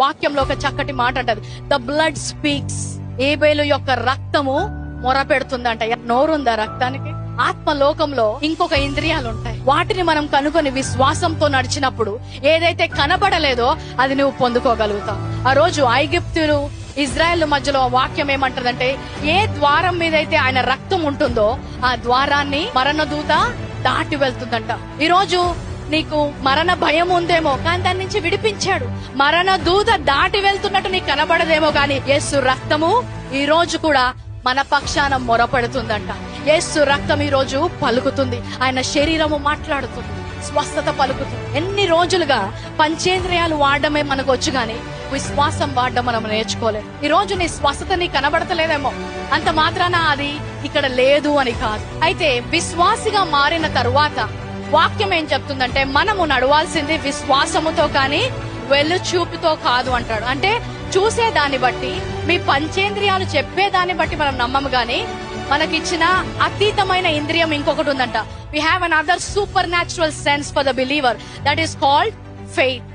వాక్యంలో ఒక చక్కటి మాట అంటది. ద బ్లడ్ స్పీక్స్ ఏబేలు యొక్క రక్తము మొర పెడుతుందంట. నోరుందా రక్తానికి? ఆత్మ లోకంలో ఇంకొక ఇంద్రియాలు ఉంటాయి వాటిని మనం కనుగొని విశ్వాసంతో నడిచినప్పుడు ఏదైతే కనబడలేదో అది నువ్వు పొందుకోగలుగుతావు. ఆ రోజు ఐగిప్తులు ఇజ్రాయెల్ మధ్యలో వాక్యం ఏమంటదంటే ఏ ద్వారం మీదైతే ఆయన రక్తం ఉంటుందో ఆ ద్వారాన్ని మరణ దూత దాటి వెళ్తుందంట. ఈ రోజు నీకు మరణ భయం ఉందేమో కానీ దాని నుంచి విడిపించాడు. మరణ దూత దాటి వెళ్తున్నట్టు నీకు కనబడదేమో కానీ యేసు రక్తము ఈ రోజు కూడా మన పక్షాన మొరపడుతుందంట. యేసు రక్తం ఈ రోజు పలుకుతుంది. ఆయన శరీరము మాట్లాడుతుంది. స్వస్థత పలుకుతుంది. ఎన్ని రోజులుగా పంచేంద్రియాలు వాడడమే మనకు వచ్చు గాని విశ్వాసం వాడడం మనం నేర్చుకోలేదు ఈ రోజు నీ స్వస్థత నీ కనబడతలేదేమో. అంత మాత్రాన అది ఇక్కడ లేదు అని కాదు. అయితే విశ్వాసిగా మారిన తరువాత వాక్యం ఏం చెప్తుందంటే మనము నడవాల్సింది విశ్వాసముతో కానీ వెళ్ళు చూపుతో కాదు అంటాడు. అంటే చూసే దాన్ని బట్టి మీ పంచేంద్రియాలు చెప్పే దాన్ని బట్టి మనం నమ్మము గాని మనకిచ్చిన అతీతమైన ఇంద్రియం ఇంకొకటి ఉందంట. We have another supernatural sense for the believer that is called faith